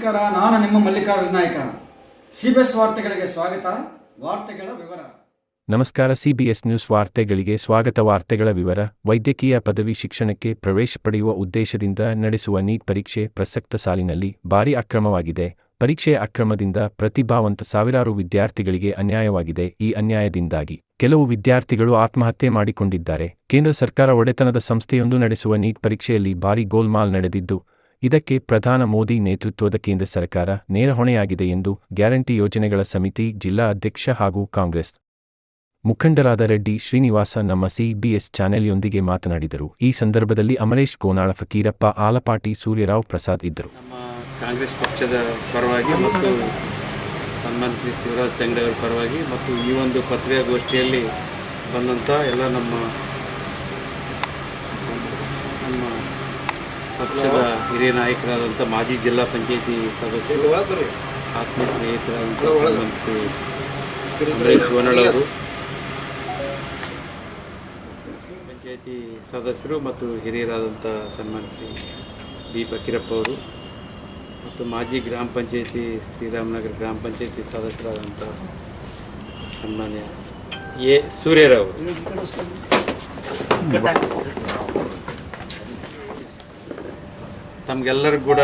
ನಮಸ್ಕಾರ, ನಾನು ನಿಮ್ಮ ಮಲ್ಲಿಕಾರ್ಜುನ ನಾಯ್ಕ. ಸಿಬಿಎಸ್ ವಾರ್ತೆಗಳಿಗೆ ಸ್ವಾಗತ, ವಾರ್ತೆಗಳ ವಿವರ. ನಮಸ್ಕಾರ ಸಿಬಿಎಸ್ ನ್ಯೂಸ್ ವಾರ್ತೆಗಳಿಗೆ ಸ್ವಾಗತ. ವಾರ್ತೆಗಳ ವಿವರ, ವೈದ್ಯಕೀಯ ಪದವಿ ಶಿಕ್ಷಣಕ್ಕೆ ಪ್ರವೇಶ ಪಡೆಯುವ ಉದ್ದೇಶದಿಂದ ನಡೆಸುವ ನೀಟ್ ಪರೀಕ್ಷೆ ಪ್ರಸಕ್ತ ಸಾಲಿನಲ್ಲಿ ಭಾರೀ ಅಕ್ರಮವಾಗಿದೆ. ಪರೀಕ್ಷೆಯ ಅಕ್ರಮದಿಂದ ಪ್ರತಿಭಾವಂತ ಸಾವಿರಾರು ವಿದ್ಯಾರ್ಥಿಗಳಿಗೆ ಅನ್ಯಾಯವಾಗಿದೆ. ಈ ಅನ್ಯಾಯದಿಂದಾಗಿ ಕೆಲವು ವಿದ್ಯಾರ್ಥಿಗಳು ಆತ್ಮಹತ್ಯೆ ಮಾಡಿಕೊಂಡಿದ್ದಾರೆ. ಕೇಂದ್ರ ಸರ್ಕಾರ ಒಡೆತನದ ಸಂಸ್ಥೆಯೊಂದು ನಡೆಸುವ ನೀಟ್ ಪರೀಕ್ಷೆಯಲ್ಲಿ ಭಾರಿ ಗೋಲ್ಮಾಲ್ ನಡೆದಿದ್ದು ಇದಕ್ಕೆ ಪ್ರಧಾನ ಮೋದಿ ನೇತೃತ್ವದ ಕೇಂದ್ರ ಸರ್ಕಾರ ನೇರ ಹೊಣೆಯಾಗಿದೆ ಎಂದು ಗ್ಯಾರಂಟಿ ಯೋಜನೆಗಳ ಸಮಿತಿ, ಜಿಲ್ಲಾ ಅಧ್ಯಕ್ಷ ಹಾಗೂ ಕಾಂಗ್ರೆಸ್ ಮುಖಂಡರಾದ ರೆಡ್ಡಿ ಶ್ರೀನಿವಾಸ ನಮ್ಮ ಸಿಬಿಎಸ್ ಚಾನೆಲ್ಯೊಂದಿಗೆ ಮಾತನಾಡಿದರು. ಈ ಸಂದರ್ಭದಲ್ಲಿ ಅಮರೇಶ್ ಕೋನಾಳ ಫಕೀರಪ್ಪ ಆಲಪಾಟಿ ಸೂರ್ಯರಾವ್ ಪ್ರಸಾದ್ ಇದ್ದರು. ಕಾಂಗ್ರೆಸ್ ಪಕ್ಷದ ಪರವಾಗಿ ಮತ್ತು ಸನ್ಮಾನ್ ಶ್ರೀ ಶಿವರಾಜ್ ಅವರ ಪರವಾಗಿ ಮತ್ತು ಈ ಒಂದು ಪತ್ರಿಕಾಗೋಷ್ಠಿಯಲ್ಲಿ ಬಂದಂಥ ಎಲ್ಲ ನಮ್ಮ ಪಕ್ಷದ ಹಿರಿಯ ನಾಯಕರಾದಂಥ ಮಾಜಿ ಜಿಲ್ಲಾ ಪಂಚಾಯತಿ ಸದಸ್ಯರು ಆತ್ಮೀಯ ಸ್ನೇಹಿತರಾದಂಥ ಸಂಬಂಧಿಸಿ ಶ್ರೀ ಗೋನಳ್ ಅವರು ಪಂಚಾಯತಿ ಸದಸ್ಯರು ಮತ್ತು ಹಿರಿಯರಾದಂಥ ಸನ್ಮಾನ್ ಶ್ರೀ ಬಿ ಫಕೀರಪ್ಪ ಅವರು ಮತ್ತು ಮಾಜಿ ಗ್ರಾಮ ಪಂಚಾಯತಿ ಶ್ರೀರಾಮನಗರ ಗ್ರಾಮ ಪಂಚಾಯತಿ ಸದಸ್ಯರಾದಂಥ ಸನ್ಮಾನ್ಯ ಎ ಸೂರ್ಯರಾವ್ ತಮಗೆಲ್ಲರಿಗೂ ಕೂಡ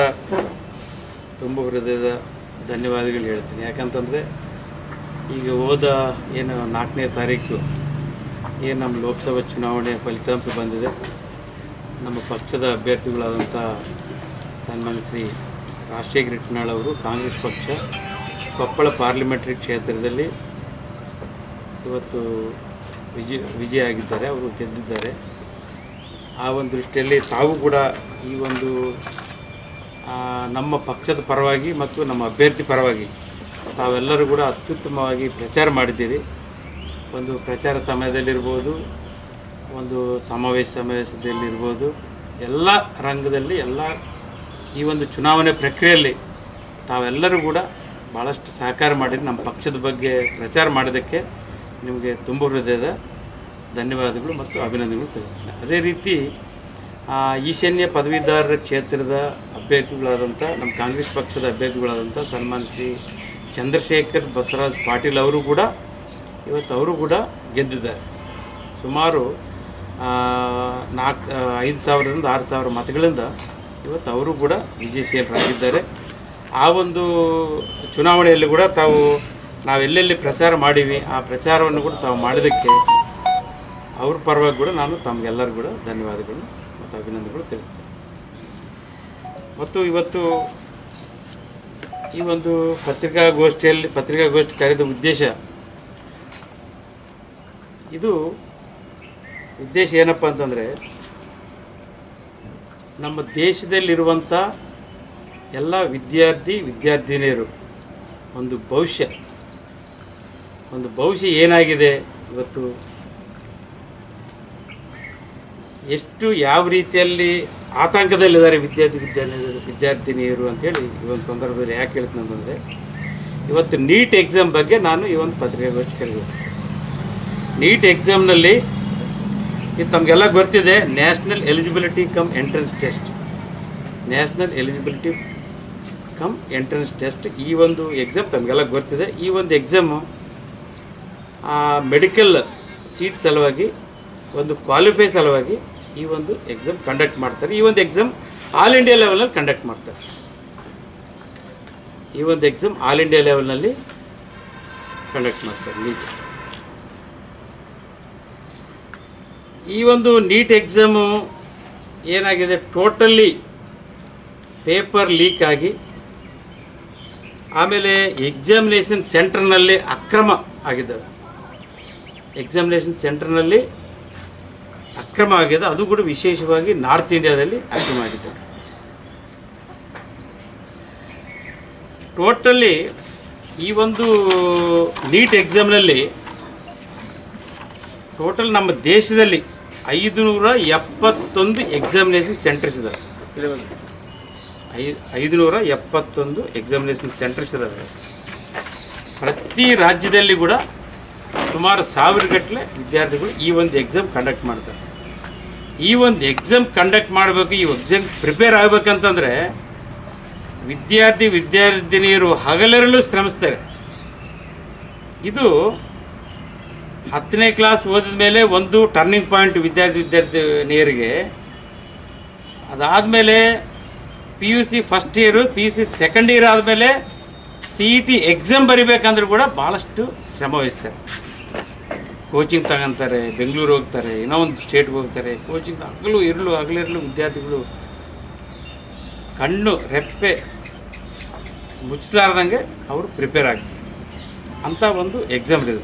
ತುಂಬ ಹೃದಯದ ಧನ್ಯವಾದಗಳು ಹೇಳ್ತೀನಿ. ಯಾಕಂತಂದರೆ ಈಗ ಹೋದ ಏನು ನಾಲ್ಕನೇ ತಾರೀಕು ಏನು ನಮ್ಮ ಲೋಕಸಭಾ ಚುನಾವಣೆ ಫಲಿತಾಂಶ ಬಂದಿದೆ. ನಮ್ಮ ಪಕ್ಷದ ಅಭ್ಯರ್ಥಿಗಳಾದಂಥ ಸನ್ಮಾನ್ಯ ಶ್ರೀ ರಾಷ್ಟ್ರೀಯ ಇಟ್ನಾಳ್ ಅವರು, ಕಾಂಗ್ರೆಸ್ ಪಕ್ಷ, ಕೊಪ್ಪಳ ಪಾರ್ಲಿಮೆಂಟ್ರಿ ಕ್ಷೇತ್ರದಲ್ಲಿ ಇವತ್ತು ವಿಜಯ ವಿಜಯ ಆಗಿದ್ದಾರೆ. ಅವರು ಗೆದ್ದಿದ್ದಾರೆ. ಆ ಒಂದು ದೃಷ್ಟಿಯಲ್ಲಿ ತಾವು ಕೂಡ ಈ ಒಂದು ನಮ್ಮ ಪಕ್ಷದ ಪರವಾಗಿ ಮತ್ತು ನಮ್ಮ ಅಭ್ಯರ್ಥಿ ಪರವಾಗಿ ತಾವೆಲ್ಲರೂ ಕೂಡ ಅತ್ಯುತ್ತಮವಾಗಿ ಪ್ರಚಾರ ಮಾಡಿದ್ದೀರಿ. ಒಂದು ಪ್ರಚಾರ ಸಮಯದಲ್ಲಿರ್ಬೋದು, ಒಂದು ಸಮಾವೇಶ ಸಮಾವೇಶದಲ್ಲಿರ್ಬೋದು, ಎಲ್ಲ ರಂಗದಲ್ಲಿ, ಎಲ್ಲ ಈ ಒಂದು ಚುನಾವಣೆ ಪ್ರಕ್ರಿಯೆಯಲ್ಲಿ ತಾವೆಲ್ಲರೂ ಕೂಡ ಭಾಳಷ್ಟು ಸಹಕಾರ ಮಾಡಿರಿ. ನಮ್ಮ ಪಕ್ಷದ ಬಗ್ಗೆ ಪ್ರಚಾರ ಮಾಡೋದಕ್ಕೆ ನಿಮಗೆ ತುಂಬ ಹೃದಯದ ಧನ್ಯವಾದಗಳು ಮತ್ತು ಅಭಿನಂದನೆಗಳು ತಿಳಿಸ್ತೀನಿ. ಅದೇ ರೀತಿ ಈಶಾನ್ಯ ಪದವೀಧರ ಕ್ಷೇತ್ರದ ಅಭ್ಯರ್ಥಿಗಳಾದಂಥ ನಮ್ಮ ಕಾಂಗ್ರೆಸ್ ಪಕ್ಷದ ಅಭ್ಯರ್ಥಿಗಳಾದಂಥ ಸನ್ಮಾನ್ ಶ್ರೀ ಚಂದ್ರಶೇಖರ್ ಬಸವರಾಜ್ ಪಾಟೀಲ್ ಅವರು ಕೂಡ ಇವತ್ತು ಅವರು ಕೂಡ ಗೆದ್ದಿದ್ದಾರೆ. ಸುಮಾರು ನಾಲ್ಕು ಐದು ಸಾವಿರದಿಂದ ಆರು ಸಾವಿರ ಮತಗಳಿಂದ ಇವತ್ತು ಅವರು ಕೂಡ ವಿಜಯಶೀಲರಾಗಿದ್ದಾರೆ. ಆ ಒಂದು ಚುನಾವಣೆಯಲ್ಲಿ ಕೂಡ ತಾವು ನಾವೆಲ್ಲೆಲ್ಲಿ ಪ್ರಚಾರ ಮಾಡೀವಿ, ಆ ಪ್ರಚಾರವನ್ನು ಕೂಡ ತಾವು ಮಾಡಿದ್ದಕ್ಕೆ ಅವ್ರ ಪರವಾಗಿ ಕೂಡ ನಾನು ತಮಗೆಲ್ಲರಿಗೂ ಕೂಡ ಧನ್ಯವಾದಗಳು ಮತ್ತು ಅಭಿನಂದನೆಗಳು ತಿಳಿಸ್ತೇನೆ. ಮತ್ತು ಇವತ್ತು ಈ ಒಂದು ಪತ್ರಿಕಾಗೋಷ್ಠಿಯಲ್ಲಿ ಪತ್ರಿಕಾಗೋಷ್ಠಿ ಕರೆದ ಉದ್ದೇಶ ಇದು ಉದ್ದೇಶ ಏನಪ್ಪ ಅಂತಂದರೆ ನಮ್ಮ ದೇಶದಲ್ಲಿರುವಂಥ ಎಲ್ಲ ವಿದ್ಯಾರ್ಥಿ ವಿದ್ಯಾರ್ಥಿನಿಯರು ಒಂದು ಭವಿಷ್ಯ. ಒಂದು ಭವಿಷ್ಯ ಏನಾಗಿದೆ ಇವತ್ತು? ಎಷ್ಟು ಯಾವ ರೀತಿಯಲ್ಲಿ ಆತಂಕದಲ್ಲಿದ್ದಾರೆ ವಿದ್ಯಾರ್ಥಿ ವಿದ್ಯಾರ್ಥಿ ವಿದ್ಯಾರ್ಥಿನಿಯರು ಅಂತೇಳಿ ಈ ಒಂದು ಸಂದರ್ಭದಲ್ಲಿ ಯಾಕೆ ಹೇಳ್ತೀನಿ ಅಂತಂದರೆ, ಇವತ್ತು ನೀಟ್ ಎಕ್ಸಾಮ್ ಬಗ್ಗೆ ನಾನು ಈ ಒಂದು ಪತ್ರಿಕಾಗೋಷ್ಠಿ ಕರೆದಿದ್ದೆ ನೀಟ್ ಎಕ್ಸಾಮ್ನಲ್ಲಿ ಇದು ತಮಗೆಲ್ಲ ಗೊತ್ತಿದೆ national eligibility cum entrance test national eligibility cum entrance test ಈ ಒಂದು ಎಕ್ಸಾಮ್ ತಮಗೆಲ್ಲ ಗೊತ್ತಿದೆ. ಈ ಒಂದು ಎಕ್ಸಾಮು ಮೆಡಿಕಲ್ ಸೀಟ್ ಸಲುವಾಗಿ, ಒಂದು ಕ್ವಾಲಿಫೈ ಸಲುವಾಗಿ ಈ ಒಂದು ಎಕ್ಸಾಮ್ ಕಂಡಕ್ಟ್ ಮಾಡ್ತಾರೆ. ಈ ಒಂದು ಎಕ್ಸಾಮ್ ಆಲ್ ಇಂಡಿಯಾ ಲೆವೆಲ್ನಲ್ಲಿ ಕಂಡಕ್ಟ್ ಮಾಡ್ತಾರೆ. ಈ ಒಂದು ಎಕ್ಸಾಮ್ ಆಲ್ ಇಂಡಿಯಾ ಲೆವೆಲ್ನಲ್ಲಿ ಕಂಡಕ್ಟ್ ಮಾಡ್ತಾರೆ ನೀಟ್ ಈ ಒಂದು ನೀಟ್ ಎಕ್ಸಾಮು ಏನಾಗಿದೆ? ಟೋಟಲಿ ಪೇಪರ್ ಲೀಕ್ ಆಗಿ, ಆಮೇಲೆ ಎಕ್ಸಾಮಿನೇಷನ್ ಸೆಂಟ್ರ್ನಲ್ಲಿ ಅಕ್ರಮ ಆಗಿದ್ದಾವೆ. ಎಕ್ಸಾಮಿನೇಷನ್ ಸೆಂಟರ್ನಲ್ಲಿ ಅಕ್ರಮ ಆಗಿದೆ. ಅದು ಕೂಡ ವಿಶೇಷವಾಗಿ ನಾರ್ತ್ ಇಂಡಿಯಾದಲ್ಲಿ ಅಕ್ರಮ ಆಗಿದೆ. ಟೋಟಲಿ ಈ ಒಂದು ನೀಟ್ ಎಕ್ಸಾಮ್ನಲ್ಲಿ ಟೋಟಲ್ ನಮ್ಮ ದೇಶದಲ್ಲಿ ಐದುನೂರ ಎಪ್ಪತ್ತೊಂದು ಎಕ್ಸಾಮಿನೇಷನ್ ಸೆಂಟರ್ಸ್ ಇದ್ದಾವೆ ಐ, ಐದುನೂರ ಎಪ್ಪತ್ತೊಂದು ಎಕ್ಸಾಮಿನೇಷನ್ ಸೆಂಟರ್ಸ್ ಇದ್ದಾರೆ ಪ್ರತಿ ರಾಜ್ಯದಲ್ಲಿ ಕೂಡ ಸುಮಾರು ಸಾವಿರಗಟ್ಟಲೆ ವಿದ್ಯಾರ್ಥಿಗಳು ಈ ಒಂದು ಎಕ್ಸಾಮ್ ಕಂಡಕ್ಟ್ ಮಾಡ್ತಾರೆ. ಈ ಒಂದು ಎಕ್ಸಾಮ್ ಕಂಡಕ್ಟ್ ಮಾಡಬೇಕು, ಈ ಎಕ್ಸಾಮ್ ಪ್ರಿಪೇರ್ ಆಗಬೇಕಂತಂದರೆ ವಿದ್ಯಾರ್ಥಿ ವಿದ್ಯಾರ್ಥಿನಿಯರು ಹಗಲಿರಲು ಶ್ರಮಿಸ್ತಾರೆ. ಇದು ಹತ್ತನೇ ಕ್ಲಾಸ್ ಓದಿದ ಮೇಲೆ ಒಂದು ಟರ್ನಿಂಗ್ ಪಾಯಿಂಟ್ ವಿದ್ಯಾರ್ಥಿ ವಿದ್ಯಾರ್ಥಿನಿಯರಿಗೆ. ಅದಾದಮೇಲೆ P U C first year P U C second year ಆದಮೇಲೆ ಸಿ ಇ ಟಿ ಎಕ್ಸಾಮ್ ಬರಿಬೇಕಂದ್ರೂ ಕೂಡ ಭಾಳಷ್ಟು ಶ್ರಮ ವಹಿಸ್ತಾರೆ. ಕೋಚಿಂಗ್ ತಗೊಂತಾರೆ ಬೆಂಗಳೂರು ಹೋಗ್ತಾರೆ, ಏನೋ ಒಂದು ಸ್ಟೇಟ್ಗೆ ಹೋಗ್ತಾರೆ. ಕೋಚಿಂಗ್ ಹಗಲು ಇರಲು ಹಗಲಿರಲು ವಿದ್ಯಾರ್ಥಿಗಳು ಕಣ್ಣು, ರೆಪ್ಪೆ ಮುಚ್ಚಲಾರ್ದಂಗೆ ಅವರು ಪ್ರಿಪೇರ್ ಆಗ್ತಾರೆ. ಅಂಥ ಒಂದು ಎಕ್ಸಾಮ್ ಇದೆ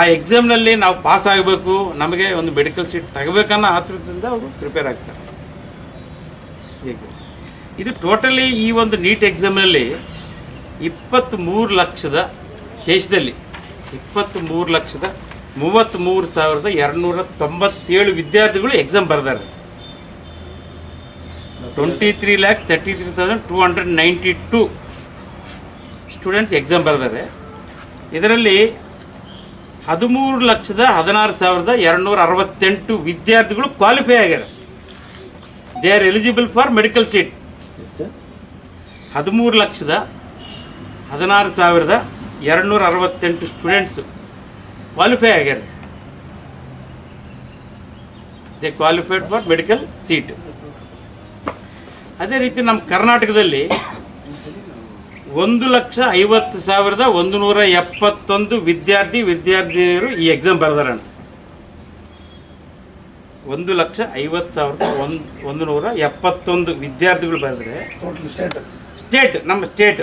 ಆ ಎಕ್ಸಾಮ್ನಲ್ಲಿ ನಾವು ಪಾಸ್ ಆಗಬೇಕು, ನಮಗೆ ಒಂದು ಮೆಡಿಕಲ್ ಸೀಟ್ ತಗೋಬೇಕನ್ನೋ ಆತುರದಿಂದ ಅವರು ಪ್ರಿಪೇರ್ ಆಗ್ತಾರೆ. ಎಕ್ಸಾಮ್ ಇದು ಟೋಟಲಿ ಈ ಒಂದು ನೀಟ್ ಎಕ್ಸಾಮ್ನಲ್ಲಿ ಇಪ್ಪತ್ತ್ಮೂರು ಲಕ್ಷದ ದೇಶದಲ್ಲಿ ಇಪ್ಪತ್ತ್ಮೂರು ಲಕ್ಷದ ಮೂವತ್ತ್ಮೂರು ಸಾವಿರದ ಎರಡುನೂರ ತೊಂಬತ್ತೇಳು ವಿದ್ಯಾರ್ಥಿಗಳು exam ಬರ್ದಾರೆ. Twenty three lakhs thirty three thousand two hundred ninety two students exam ಬರೆದಾರೆ. ಇದರಲ್ಲಿ ಹದಿಮೂರು ಲಕ್ಷದ ಹದಿನಾರು ಸಾವಿರದ ಎರಡುನೂರ ಅರವತ್ತೆಂಟು ವಿದ್ಯಾರ್ಥಿಗಳು ಕ್ವಾಲಿಫೈ ಆಗ್ಯಾರ. They are eligible for medical seat ಹದಿಮೂರು ಲಕ್ಷದ ಹದಿನಾರು ಸಾವಿರದ ಎರಡುನೂರ ಅರವತ್ತೆಂಟು ಸ್ಟೂಡೆಂಟ್ಸು ಕ್ವಾಲಿಫೈ ಆಗ್ಯಾರ they qualified for medical seat ಅದೇ ರೀತಿ ನಮ್ಮ ಕರ್ನಾಟಕದಲ್ಲಿ ಒಂದು ಲಕ್ಷ ಐವತ್ತು ಸಾವಿರದ ಒಂದು ನೂರ ಎಪ್ಪತ್ತೊಂದು ವಿದ್ಯಾರ್ಥಿ ವಿದ್ಯಾರ್ಥಿನಿಯರು ಈ ಎಕ್ಸಾಮ್ ಬರೆದಾರಣ ಒಂದು ಲಕ್ಷ ಐವತ್ತು ಸಾವಿರದ ಒಂದು ಒಂದು ನೂರ ಎಪ್ಪತ್ತೊಂದು ವಿದ್ಯಾರ್ಥಿಗಳು ಬರೆದ್ರೆ ಸ್ಟೇಟ್ ನಮ್ಮ ಸ್ಟೇಟ್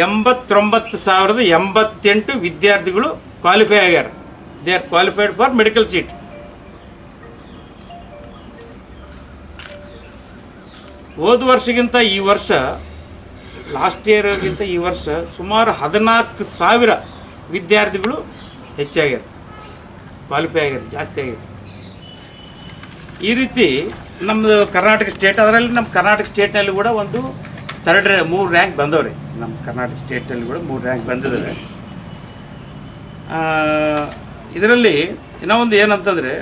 ಎಂಬತ್ತೊಂಬತ್ತು ಸಾವಿರದ ಎಂಬತ್ತೆಂಟು ವಿದ್ಯಾರ್ಥಿಗಳು ಕ್ವಾಲಿಫೈ ಆಗ್ಯಾರ they are qualified for medical seat ಹೋದ ವರ್ಷಗಿಂತ ಈ ವರ್ಷ ಲಾಸ್ಟ್ ಇಯರ್ಗಿಂತ ಈ ವರ್ಷ ಸುಮಾರು ಹದಿನಾಲ್ಕು ಸಾವಿರ ವಿದ್ಯಾರ್ಥಿಗಳು ಹೆಚ್ಚಾಗ್ಯಾರ ಕ್ವಾಲಿಫೈ ಆಗ್ಯಾರ ಜಾಸ್ತಿ ಆಗ್ಯಾರ ಈ ರೀತಿ ನಮ್ಮದು ಕರ್ನಾಟಕ ಸ್ಟೇಟ್ ಅದರಲ್ಲಿ ನಮ್ಮ ಕರ್ನಾಟಕ ಸ್ಟೇಟ್ನಲ್ಲಿ ಕೂಡ ಒಂದು ಥರ್ಡ್ ಮೂರು ರ್ಯಾಂಕ್ ಬಂದವ್ರಿ. ನಮ್ಮ ಕರ್ನಾಟಕ ಸ್ಟೇಟಲ್ಲಿ ಕೂಡ ಮೂರು ರ್ಯಾಂಕ್ ಬಂದಿದ್ದಾರೆ ಇದರಲ್ಲಿ ಇನ್ನೂ ಒಂದು ಏನಂತಂದರೆ,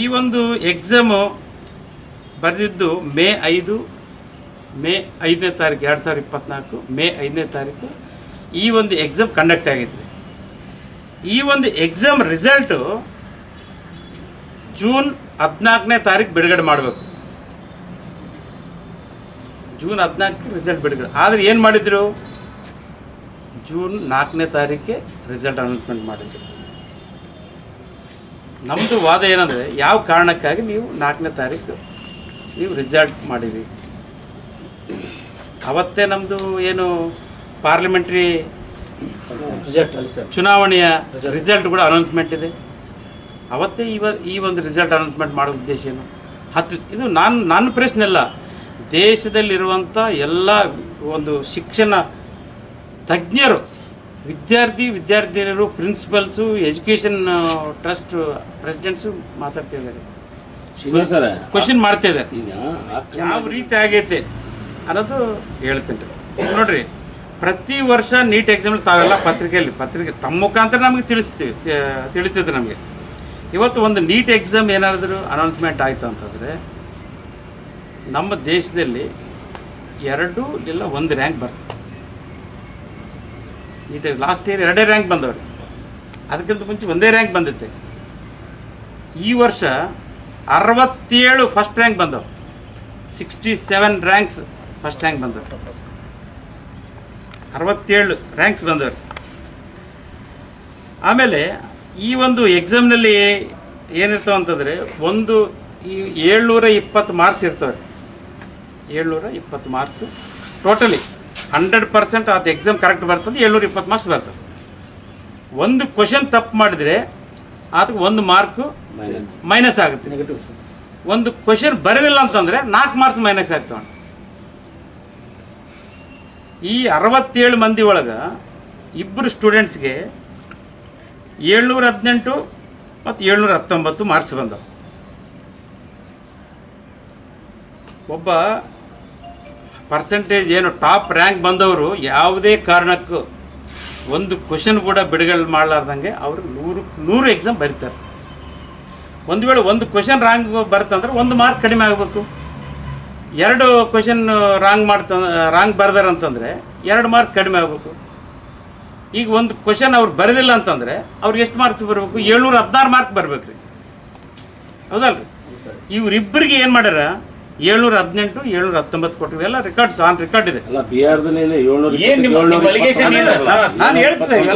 ಈ ಒಂದು ಎಕ್ಸಾಮು ಬರೆದಿದ್ದು ಮೇ ಐದು, ಮೇ ಐದನೇ ತಾರೀಕು, ಎರಡು ಸಾವಿರದ ಇಪ್ಪತ್ತ್ನಾಲ್ಕು ಮೇ ಐದನೇ ತಾರೀಕು ಈ ಒಂದು ಎಕ್ಸಾಮ್ ಕಂಡಕ್ಟ್ ಆಗಿತ್ತು. ಈ ಒಂದು ಎಕ್ಸಾಮ್ ರಿಸಲ್ಟು ಜೂನ್ ಹದಿನಾಲ್ಕನೇ ತಾರೀಕು ಬಿಡುಗಡೆ ಮಾಡಬೇಕು. ಜೂನ್ ಹದಿನಾಲ್ಕು ರಿಸಲ್ಟ್ ಬಿಡುಗಡೆ. ಆದರೆ ಏನು ಮಾಡಿದ್ರು? ಜೂನ್ ನಾಲ್ಕನೇ ತಾರೀಕೆ ರಿಸಲ್ಟ್ ಅನೌನ್ಸ್ಮೆಂಟ್ ಮಾಡಿದ್ರು. ನಮ್ಮದು ವಾದ ಏನಂದರೆ, ಯಾವ ಕಾರಣಕ್ಕಾಗಿ ನೀವು ನಾಲ್ಕನೇ ತಾರೀಕು ನೀವು ರಿಸಲ್ಟ್ ಮಾಡಿದ್ರಿ ಅವತ್ತೇ ನಮ್ಮದು ಏನು ಪಾರ್ಲಿಮೆಂಟ್ರಿ ಚುನಾವಣೆಯ ರಿಸಲ್ಟ್ ಕೂಡ ಅನೌನ್ಸ್ಮೆಂಟ್ ಇದೆ. ಅವತ್ತೇ ಇವ ಈ ಒಂದು ರಿಸಲ್ಟ್ ಅನೌನ್ಸ್ಮೆಂಟ್ ಮಾಡೋ ಉದ್ದೇಶ ಏನು? ಹತ್ತು ಇದು ನಾನು ನನ್ನ ಪ್ರಶ್ನೆ ಅಲ್ಲ. ದೇಶದಲ್ಲಿರುವಂಥ ಎಲ್ಲ ಒಂದು ಶಿಕ್ಷಣ ತಜ್ಞರು ವಿದ್ಯಾರ್ಥಿ ವಿದ್ಯಾರ್ಥಿನಿಯರು ಪ್ರಿನ್ಸಿಪಲ್ಸು ಎಜುಕೇಷನ್ ಟ್ರಸ್ಟ್ ಪ್ರೆಸಿಡೆಂಟ್ಸು ಮಾತಾಡ್ತಾ ಇದ್ದಾರೆ. ಶಿವ ಸರ ಕ್ವಶನ್ ಮಾಡ್ತಾ ಇದ್ದಾರೆ. ಯಾವ ರೀತಿ ಆಗೈತೆ ಅನ್ನೋದು ಹೇಳ್ತೀನಿ ರೀ. ನೋಡ್ರಿ ಪ್ರತಿ ವರ್ಷ ನೀಟ್ ಎಕ್ಸಾಮ್ ತಾವೆಲ್ಲ ಪತ್ರಿಕೆಯಲ್ಲಿ ಪತ್ರಿಕೆ ತಮ್ಮ ಮುಖಾಂತರ ನಮಗೆ ತಿಳಿಸ್ತೀವಿ ತಿಳಿತಿದ್ರು ನಮಗೆ. ಇವತ್ತು ಒಂದು ನೀಟ್ ಎಕ್ಸಾಮ್ ಏನಾದರೂ ಅನೌನ್ಸ್ಮೆಂಟ್ ಆಯಿತು ಅಂತಂದರೆ ನಮ್ಮ ದೇಶದಲ್ಲಿ ಎರಡು ಇಲ್ಲ ಒಂದು ರ್ಯಾಂಕ್ ಬರ್ತದೆ. ನೀಟ್ ಲಾಸ್ಟ್ ಇಯರ್ ಎರಡೇ ರ್ಯಾಂಕ್ ಬಂದವರು. ಅದಕ್ಕಿಂತ ಮುಂಚೆ ಒಂದೇ ರ್ಯಾಂಕ್ ಬಂದಿತ್ತೆ. ಈ ವರ್ಷ ಅರವತ್ತೇಳು ಫಸ್ಟ್ ರ್ಯಾಂಕ್ ಬಂದವು sixty seven ranks first rank ಬಂದವರು. ಅರವತ್ತೇಳು ರ್ಯಾಂಕ್ಸ್ ಬಂದವರು. ಆಮೇಲೆ ಈ ಒಂದು ಎಕ್ಸಾಮ್ನಲ್ಲಿ ಏನಿರ್ತಾವಂತಂದರೆ, ಒಂದು ಈ ಏಳ್ನೂರ ಇಪ್ಪತ್ತು ಮಾರ್ಕ್ಸ್ ಇರ್ತವೆ ಏಳ್ನೂರ ಇಪ್ಪತ್ತು ಮಾರ್ಕ್ಸ್. ಟೋಟಲಿ ಹಂಡ್ರೆಡ್ ಪರ್ಸೆಂಟ್ ಅದು ಎಕ್ಸಾಮ್ ಕರೆಕ್ಟ್ ಬರ್ತದೆ ಏಳ್ನೂರ ಇಪ್ಪತ್ತು ಮಾರ್ಕ್ಸ್ ಬರ್ತದೆ. ಒಂದು ಕ್ವಶನ್ ತಪ್ಪು ಮಾಡಿದರೆ ಅದಕ್ಕೆ ಒಂದು ಮಾರ್ಕು ಮೈನಸ್ ಮೈನಸ್ ಆಗುತ್ತೆ. ನೆಗೆಟಿವ್ ಒಂದು ಕ್ವಶನ್ ಬರೋದಿಲ್ಲ ಅಂತಂದರೆ ನಾಲ್ಕು ಮಾರ್ಕ್ಸ್ ಮೈನಸ್ ಆಗ್ತವೆ ಈ ಅರವತ್ತೇಳು ಮಂದಿ ಒಳಗೆ ಇಬ್ಬರು ಸ್ಟೂಡೆಂಟ್ಸ್ಗೆ ಏಳ್ನೂರ ಹದಿನೆಂಟು ಮತ್ತು ಏಳ್ನೂರ ಹತ್ತೊಂಬತ್ತು ಮಾರ್ಕ್ಸ್ ಬಂದವು. ಒಬ್ಬ ಪರ್ಸೆಂಟೇಜ್ ಏನು ಟಾಪ್ ರ್ಯಾಂಕ್ ಬಂದವರು ಯಾವುದೇ ಕಾರಣಕ್ಕೂ ಒಂದು ಕ್ವಶನ್ ಕೂಡ ಬಿಡುಗಡೆ ಮಾಡಲಾರ್ದಂಗೆ ಅವರು ನೂರು ನೂರು ಎಕ್ಸಾಮ್ ಬರೀತಾರೆ. ಒಂದು ವೇಳೆ ಒಂದು ಕ್ವಶನ್ ರಾಂಗ್ ಬರ್ತಂದ್ರೆ ಒಂದು ಮಾರ್ಕ್ ಕಡಿಮೆ ಆಗಬೇಕು. ಎರಡು ಕ್ವಶನ್ ರಾಂಗ್ ಮಾಡ್ತ ರಾಂಗ್ ಬರ್ದಾರ ಅಂತಂದರೆ ಎರಡು ಮಾರ್ಕ್ ಕಡಿಮೆ ಆಗಬೇಕು. ಈಗ ಒಂದು ಕ್ವಶನ್ ಅವ್ರು ಬರೆದಿಲ್ಲ ಅಂತಂದರೆ ಅವ್ರಿಗೆ ಎಷ್ಟು ಮಾರ್ಕ್ಸ್ ಬರಬೇಕು? ಏಳ್ನೂರ ಹದಿನಾರು ಮಾರ್ಕ್ ಬರ್ಬೇಕು ರೀ ಹೌದಲ್ರಿ ಇವ್ರಿಬ್ಬರಿಗೆ ಏನು ಮಾಡ್ಯಾರ? ಏಳ್ನೂರ ಹದಿನೆಂಟು ಏಳ್ನೂರ ಹತ್ತೊಂಬತ್ತು ಕೋಟಿ ಎಲ್ಲ ರೆಕಾರ್ಡ್ಸ್ ಆನ್ ರೆಕಾರ್ಡ್ ಇದೆ. ಅಲ್ಲ ಬಿಹಾರದಲ್ಲಿ ಏಳ್ನೂರ ಏನ್ ನಿಮ್ಮ ಅಲಿಗೇಷನ್ ನಾನು ಹೇಳ್ತೇನೆ